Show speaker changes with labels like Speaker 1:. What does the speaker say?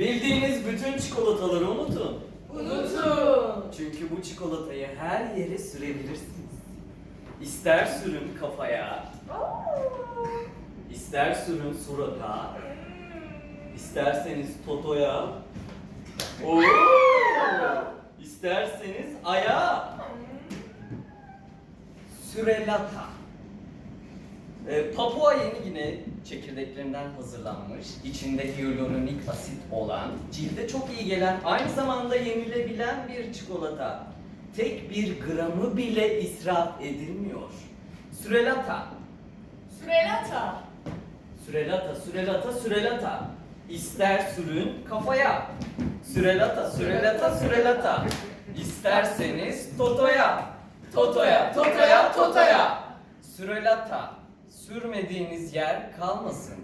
Speaker 1: Bildiğiniz bütün çikolataları unutun.
Speaker 2: Unutun.
Speaker 1: Çünkü bu çikolatayı her yere sürebilirsiniz. İster sürün kafaya, ister sürün surata, isterseniz totoya, Oo! isterseniz aya. Sürelata. Ee, Papua Yeni Gine çekirdeklerinden hazırlanmış, içinde hyaluronik asit olan, cilde çok iyi gelen, aynı zamanda yenilebilen bir çikolata. Tek bir gramı bile israf edilmiyor. Sürelata.
Speaker 2: Sürelata.
Speaker 1: Sürelata, sürelata, sürelata. İster sürün kafaya. Sürelata, sürelata, sürelata. İsterseniz totoya. Totoya, totoya, totoya. Sürelata. Sürmediğiniz yer kalmasın.